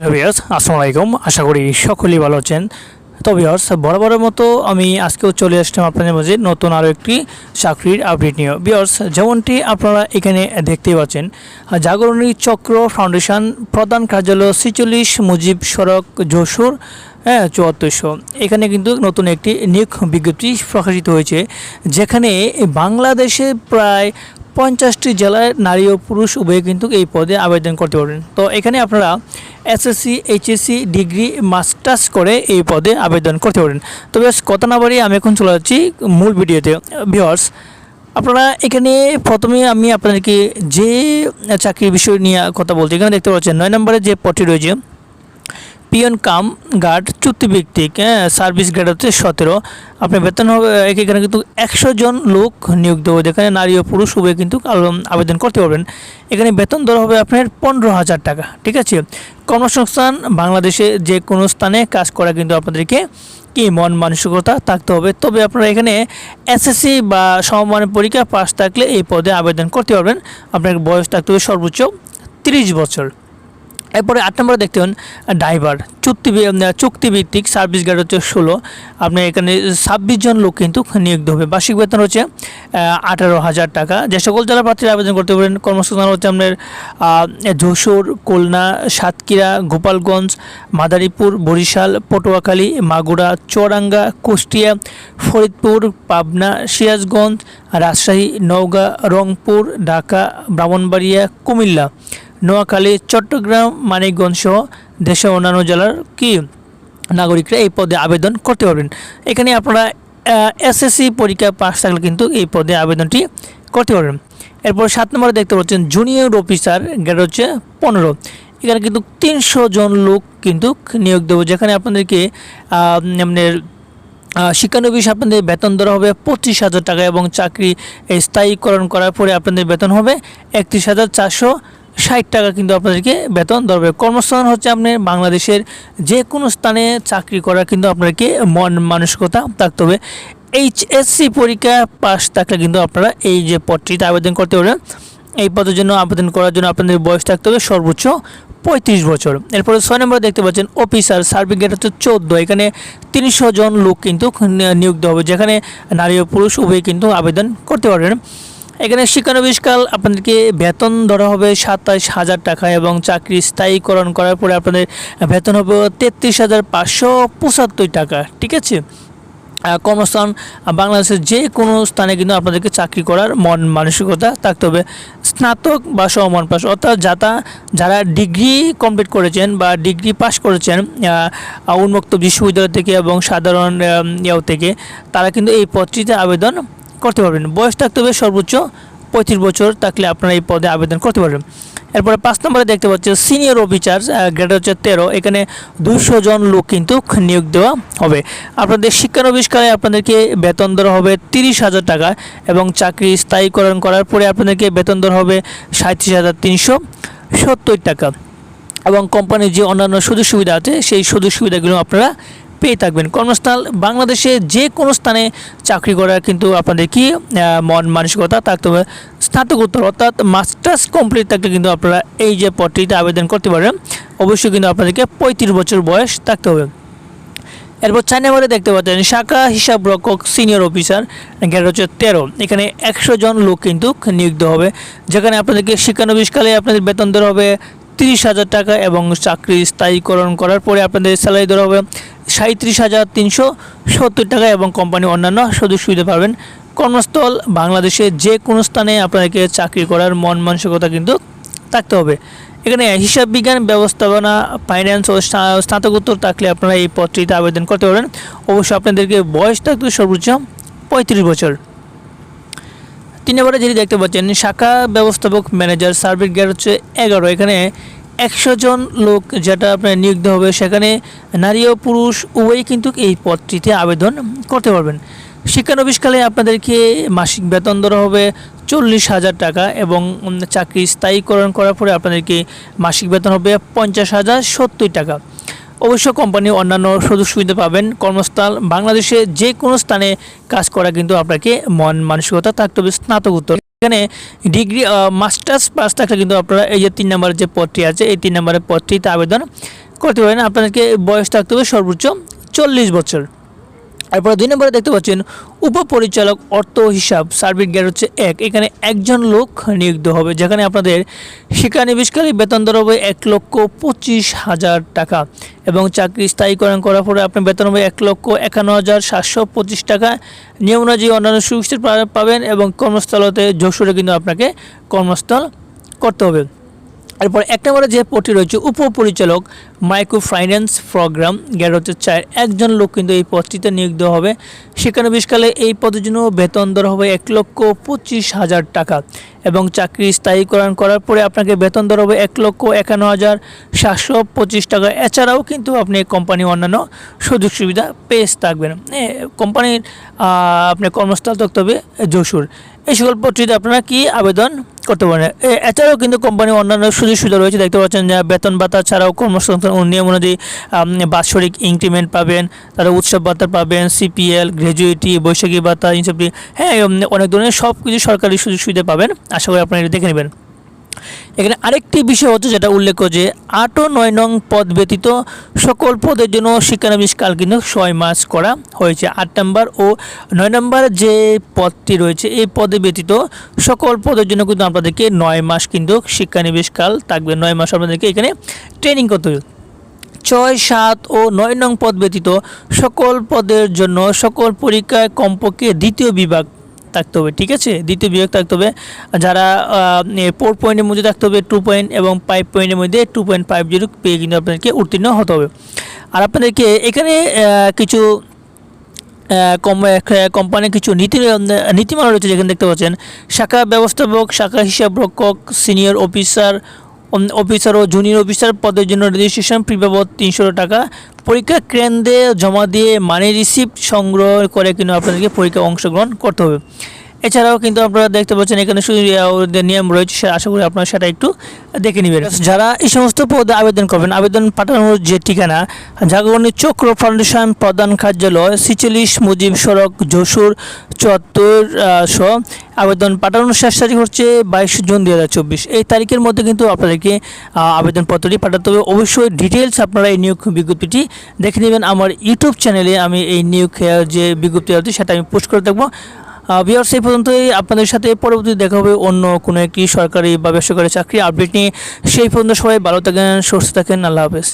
Viewers আসসালামু আলাইকুম। আশা করি সকলেই ভালো আছেন। তো ভিয়ার্স বরাবরের মতো আমি আজকেও চলে আসলাম আপনাদের মাঝে নতুন আরও একটি চাকরির আপডেট নিয়ে। ভিয়ার্স যেমনটি আপনারা এখানে দেখতেই পাচ্ছেন, জাগরণী চক্র ফাউন্ডেশন প্রধান কার্যালয় ছিচল্লিশ, মুজিব সড়ক, যশোর হ্যাঁ চুয়াত্তরশো। এখানে কিন্তু নতুন একটি নিয়োগ বিজ্ঞপ্তি প্রকাশিত হয়েছে, যেখানে বাংলাদেশে প্রায় পঞ্চাশটি জেলায় নারী ও পুরুষ উভয়ে কিন্তু এই পদে আবেদন করতে পারবেন। তো এখানে আপনারা এসএসসি, এইচএসসি ডিগ্রি, মাস্টার্স করে এই পদে আবেদন করতে পারেন তো বেশ, কথা না বাড়িয়ে আমি এখন চলে যাচ্ছি মূল ভিডিওতে। ভিওর্স আপনারা এখানে প্রথমে আমি আপনাদেরকে যে চাকরির বিষয় নিয়ে কথা বলছি, এখানে দেখতে পাচ্ছেন নয় নম্বরে যে পদটি রয়েছে পিয়ন কাম গার্ড চুক্তিভিত্তিক হ্যাঁ সার্ভিস গ্রেড হচ্ছে সতেরো। আপনার বেতন হবে এখানে কিন্তু একশো জন লোক নিয়োগ দেবো, যেখানে নারী ও পুরুষ উভয় কিন্তু আবেদন করতে পারবেন। এখানে বেতন দর হবে আপনার পনেরো হাজার টাকা, ঠিক আছে? কর্মসংস্থান, বাংলাদেশে যে কোনো স্থানে কাজ করা কিন্তু আপনাদেরকে কি মন মানসিকতা থাকতে হবে। তবে আপনারা এখানে এসএসসি বা সমমানের পরীক্ষা পাস থাকলে এই পদে আবেদন করতে পারবেন। আপনার বয়স থাকতে হবে সর্বোচ্চ তিরিশ বছর। এরপরে আট নম্বরে দেখতে হন ড্রাইভার চুক্তি চুক্তিভিত্তিক সার্ভিস গার্ড হচ্ছে ষোলো। আপনি এখানে ছাব্বিশ জন লোক কিন্তু নিয়োগ হবে। বার্ষিক বেতন হচ্ছে আঠারো হাজার টাকা। যে সকল জেলা প্রার্থীরা আবেদন করতে পারেন কর্মসংস্থান হচ্ছে আপনার যশোর, খুলনা, সাতক্ষীরা, গোপালগঞ্জ, মাদারীপুর, বরিশাল, পটুয়াখালী, মাগুরা, চুয়াডাঙ্গা, কুষ্টিয়া, ফরিদপুর, পাবনা, সিরাজগঞ্জ, রাজশাহী, নওগাঁ, রংপুর, ঢাকা, ব্রাহ্মণবাড়িয়া, কুমিল্লা। নোয়াখালী চট্টগ্রাম মানিকগঞ্জ সহ দেশের অন্যান্য জেলার কি নাগরিকরা এই পদে আবেদন করতে পারবেন? এখানে আপনারা এসএসসি পরীক্ষা পাশ থাকলে কিন্তু এই পদে আবেদনটি করতে পারবেন। এরপর সাত নম্বরে দেখতে পাচ্ছেন জুনিয়র অফিসার গ্রেড হচ্ছে পনেরো। এখানে কিন্তু তিনশো জন লোক কিন্তু নিয়োগ দেবো যেখানে আপনাদেরকে আপনার আহ, শিক্ষানবিশ আপনাদের বেতন দেওয়া হবে পঁচিশ হাজার টাকা এবং চাকরি স্থায়ীকরণ করার পরে আপনাদের বেতন হবে একত্রিশ হাজার চারশো ষাট টাকা কিন্তু আপনাদেরকে বেতন হবে কর্মস্থান হচ্ছে আপনার বাংলাদেশের যে কোনো স্থানে চাকরি করা কিন্তু আপনাদেরকে মন মানসিকতা থাকতে হবে। এইচএসসি পরীক্ষা পাস থাকলে কিন্তু আপনারা এই যে পদটিতে আবেদন করতে পারবেন। এই পদের জন্য আবেদন করার জন্য আপনাদের বয়স থাকতে হবে সর্বোচ্চ পঁয়ত্রিশ বছর। এরপরে ছয় নম্বরে দেখতে পাচ্ছেন, অফিসার সার্ভিস গ্রেড হচ্ছে চোদ্দ। এখানে তিনশো জন লোক কিন্তু নিয়োগ দেওয়া হবে, যেখানে নারী ও পুরুষ উভয় কিন্তু আবেদন করতে পারবেন। এখানে শিক্ষানবিষ্কাল আপনাদেরকে বেতন ধরা হবে সাতাশ হাজার টাকা এবং চাকরি স্থায়ীকরণ করার পরে আপনাদের বেতন হবে তেত্রিশ হাজার পাঁচশো পঁচাত্তর টাকা, ঠিক আছে? কর্মস্থান বাংলাদেশের যে কোনো স্থানে কিন্তু আপনাদেরকে চাকরি করার মন মানসিকতা থাকতে হবে। স্নাতক বা সমমান পাস অর্থাৎ যাতা, যারা ডিগ্রি কমপ্লিট করেছেন বা ডিগ্রি পাশ করেছেন উন্মুক্ত বিশ্ববিদ্যালয় থেকে এবং সাধারণ ইয়েও থেকে, তারা কিন্তু এই পদটিতে আবেদন করতে পারবেন। বয়স থাকতে হবে সর্বোচ্চ পঁয়ত্রিশ বছর থাকলে আপনারা এই পদে আবেদন করতে পারবেন। এরপরে পাঁচ নম্বরে দেখতে পাচ্ছি সিনিয়র অফিসার গ্রেড হচ্ছে তেরো। এখানে দুশো জন লোক কিন্তু নিয়োগ দেওয়া হবে। আপনাদের শিক্ষানবিষ্কারে আপনাদেরকে বেতন দেওয়া হবে তিরিশ হাজার টাকা এবং চাকরি স্থায়ীকরণ করার পরে আপনাদেরকে বেতন দেওয়া হবে সাঁত্রিশ হাজার তিনশো সত্তর টাকা। এবং কোম্পানির যে অন্যান্য সুযোগ সুবিধা আছে, সেই সুযোগ সুবিধাগুলো আপনারা পেয়ে থাকবেন। কর্মস্থল বাংলাদেশে যে কোনো স্থানে চাকরি করার কিন্তু আপনাদের কি মন মানসিকতা থাকতে হবে। স্নাতকোত্তর অর্থাৎ মাস্টার্স কমপ্লিট থাকলে কিন্তু আপনারা এই যে পদটিতে আবেদন করতে পারেন অবশ্যই কিন্তু আপনাদেরকে পঁয়ত্রিশ বছর বয়স থাকতে হবে। এরপর চার নম্বরে দেখতে পাচ্ছেন, শাখা হিসাব রক্ষক সিনিয়র অফিসার গ্রেড হচ্ছে তেরো। এখানে একশো জন লোক কিন্তু নিয়োগ হবে, যেখানে আপনাদেরকে শিক্ষানবিষ্কালে আপনাদের বেতন দেওয়া হবে তিরিশ হাজার টাকা এবং চাকরি স্থায়ীকরণ করার পরে আপনাদের স্যালারি দেওয়া হবে সাঁত্রিশ হাজার তিনশো সত্তর টাকা এবং কোম্পানি অন্যান্য সুযোগ সুবিধা পাবেন। কর্মস্থল বাংলাদেশে যে কোনো স্থানে আপনাদেরকে চাকরি করার মন মানসিকতা কিন্তু থাকতে হবে। এখানে হিসাব বিজ্ঞান ব্যবস্থাপনা ফাইন্যান্স ও স্না- স্নাতকোত্তর থাকলে আপনারা এই পদটিতে আবেদন করতে পারেন। অবশ্য আপনাদেরকে বয়স থাকবে সর্বোচ্চ পঁয়ত্রিশ বছর। তিন নম্বরে যেটি দেখতে পাচ্ছেন, শাখা ব্যবস্থাপক ম্যানেজার সার্ভিস গ্রেড হচ্ছে এগারো। এখানে একশো জন লোক যেটা আপনার নিয়োগ হবে, সেখানে নারী ও পুরুষ উভয়ই কিন্তু এই পদটিতে আবেদন করতে পারবেন। শিক্ষানবিষ্কালে আপনাদেরকে মাসিক বেতন ধরা হবে চল্লিশ হাজার টাকা এবং চাকরি স্থায়ীকরণ করার পরে আপনাদেরকে মাসিক বেতন হবে পঞ্চাশ হাজার সত্তর টাকা। অবশ্য কোম্পানি অন্যান্য সুযোগ সুবিধা পাবেন। কর্মস্থল বাংলাদেশে যে কোনো স্থানে কাজ করা কিন্তু আপনাকে মন মানসিকতা থাকতে হবে, স্নাতকোত্তর। এখানে ডিগ্রি মাস্টার্স পাস থাকলে কিন্তু আপনারা এই যে তিন নম্বরের যে পদটি আছে, এই তিন নম্বরের পদটিতে আবেদন করতে পারেন। আপনাদেরকে বয়স থাকতে হবে সর্বোচ্চ চল্লিশ বছর। এরপরে দুই নম্বরে দেখতে পাচ্ছেন উপপরিচালক অর্থ হিসাব, সার্বিক গ্রেড হচ্ছে এক। এখানে একজন লোক নিয়োজিত হবে, যেখানে আপনাদের শিক্ষানিবেশকারী বেতন দর হবে এক লক্ষ পঁচিশ হাজার টাকা এবং চাকরি স্থায়ীকরণ করার পরে আপনার বেতন হবে এক লক্ষ একান্ন হাজার সাতশো পঁচিশ টাকা। নিয়ম অনুযায়ী অন্যান্য সুবিধা পাবেন এবং কর্মস্থলতে যশোরে কিন্তু আপনাকে কর্মস্থল করতে হবে। এরপর এক নম্বরে যে পদটি রয়েছে, উপপরিচালক মাইক্রো ফাইন্যান্স প্রোগ্রাম গ্যার হচ্ছে চার একজন লোক কিন্তু এই পদটিতে নিয়োগ দেওয়া হবে। সেখানে বিশকালে এই পদের জন্য বেতন দর হবে এক লক্ষ পঁচিশ হাজার টাকা এবং চাকরি স্থায়ীকরণ করার পরে আপনাকে বেতন দর হবে এক লক্ষ একান্ন হাজার সাতশো পঁচিশ টাকা। এছাড়াও কিন্তু আপনি কোম্পানি অন্যান্য সুযোগ সুবিধা পেয়ে থাকবেন। কোম্পানির আহ, আপনার কর্মস্থল থাকতে হবে যশোর। এই সকল পত্রিতে আপনারা কি আবেদন করতে পারেন? এছাড়াও কিন্তু কোম্পানির অন্যান্য সুযোগ সুবিধা রয়েছে। দেখতে পাচ্ছেন যে বেতন ভাতা ছাড়াও কর্মসংস্থান নিয়ম অনুযায়ী বাৎসরিক ইনক্রিমেন্ট পাবেন তারা উৎসব ভাতা পাবেন সিপিএল গ্র্যাজুইটি বৈশাখী ভাতা ইনসেপ্টি হ্যাঁ অনেক ধরনের সব কিছু সরকারি সুযোগ সুবিধা পাবেন। আশা করি আপনারা এটা দেখে নেবেন। এখানে আরেকটি বিষয় হচ্ছে যেটা উল্লেখ যে, আট ও নয় নং পদ ব্যতীত সকল পদের জন্য শিক্ষানবিষ্কাল কিন্তু ছয় মাস করা হয়েছে। আট নম্বর ও নয় নম্বর যে পদটি রয়েছে, এই পদে ব্যতীত সকল পদের জন্য কিন্তু আপনাদেরকে নয় মাস কিন্তু শিক্ষানিবেশকাল থাকবে। নয় মাস আপনাদেরকে এখানে ট্রেনিং করতে হবে। ছয়, সাত ও নয় নং পদ ব্যতীত সকল পদের জন্য সকল পরীক্ষায় কমপক্ষে দ্বিতীয় বিভাগ থাকতে হবে, ঠিক আছে? দ্বিতীয় বিভাগ থাকতে হবে। যারা ফোর পয়েন্টের মধ্যে থাকতে হবে টু পয়েন্ট এবং ফাইভ পয়েন্টের মধ্যে টু পয়েন্ট ফাইভ জিরো পেয়ে কিন্তু আপনাদেরকে উত্তীর্ণ হতে হবে। আর আপনাদেরকে এখানে কিছু কোম্পানির কিছু নীতি, নীতিমালা রয়েছে যেখানে দেখতে পাচ্ছেন, শাখা ব্যবস্থাপক, শাখা হিসাবরক্ষক সিনিয়র অফিসার অফিসার ও জুনিয়র অফিসার পদের জন্য রেজিস্ট্রেশন ফি বাবদ তিনশো টাকা। পরীক্ষা কেন্দ্রে জমা দিয়ে মানি রিসিপ্ট সংগ্রহ করে কিন্তু আপনাদেরকে পরীক্ষায় অংশগ্রহণ করতে হবে। এছাড়াও কিন্তু আপনারা দেখতে পাচ্ছেন এখানে ওদের নিয়ম রয়েছে সে আশা করি আপনারা সেটা একটু দেখে নেবেন। যারা এই সমস্ত পদে আবেদন করবেন আবেদন পাঠানোর যে ঠিকানা জাগরণী চক্র ফাউন্ডেশন প্রধান কার্যালয় ছিচল্লিশ মুজিব সড়ক যশোর চুয়াত্তর সহ আবেদন পাঠানোর শেষ তারিখ হচ্ছে বাইশ জুন দু হাজার চব্বিশ। এই তারিখের মধ্যে কিন্তু আপনাদেরকে আবেদনপত্রটি পাঠাতে হবে। অবশ্যই ডিটেলস আপনারা এই নিয়োগ বিজ্ঞপ্তিটি দেখে নেবেন। আমার ইউটিউব চ্যানেলে আমি এই নিয়োগ যে বিজ্ঞপ্তি আছে সেটা আমি পোস্ট করে দেখব। বিয়ার সেই পর্যন্তই। আপনাদের সাথে পরবর্তী দেখা হবে অন্য কোনো একটি সরকারি বা বেসরকারি চাকরি আপডেট নিয়ে। সেই পর্যন্ত সবাই ভালো থাকেন, সুস্থ থাকেন, আল্লাহ হাফেজ।